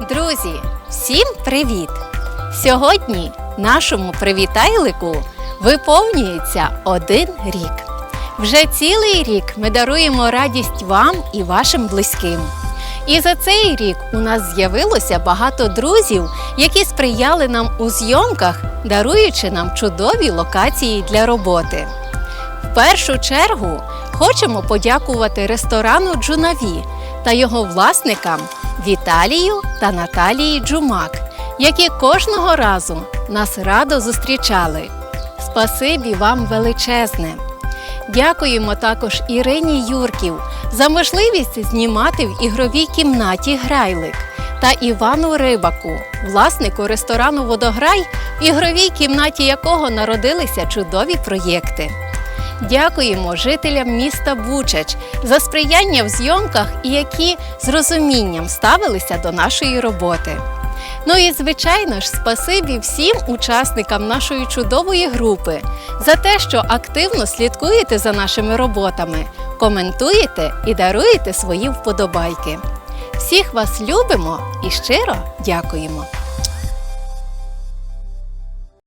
Друзі, всім привіт! Сьогодні нашому привітайлику виповнюється один рік. Вже цілий рік ми даруємо радість вам і вашим близьким. І за цей рік у нас з'явилося багато друзів, які сприяли нам у зйомках, даруючи нам чудові локації для роботи. В першу чергу хочемо подякувати ресторану Джунаві та його власникам Віталію та Наталії Джумак, які кожного разу нас радо зустрічали. Спасибі вам величезне! Дякуємо також Ірині Юрків за можливість знімати в ігровій кімнаті Грайлик та Івану Рибаку, власнику ресторану Водограй, в ігровій кімнаті якого народилися чудові проєкти. Дякуємо жителям міста Бучач за сприяння в зйомках і які з розумінням ставилися до нашої роботи. Ну і звичайно ж, спасибі всім учасникам нашої чудової групи за те, що активно слідкуєте за нашими роботами, коментуєте і даруєте свої вподобайки. Всіх вас любимо і щиро дякуємо!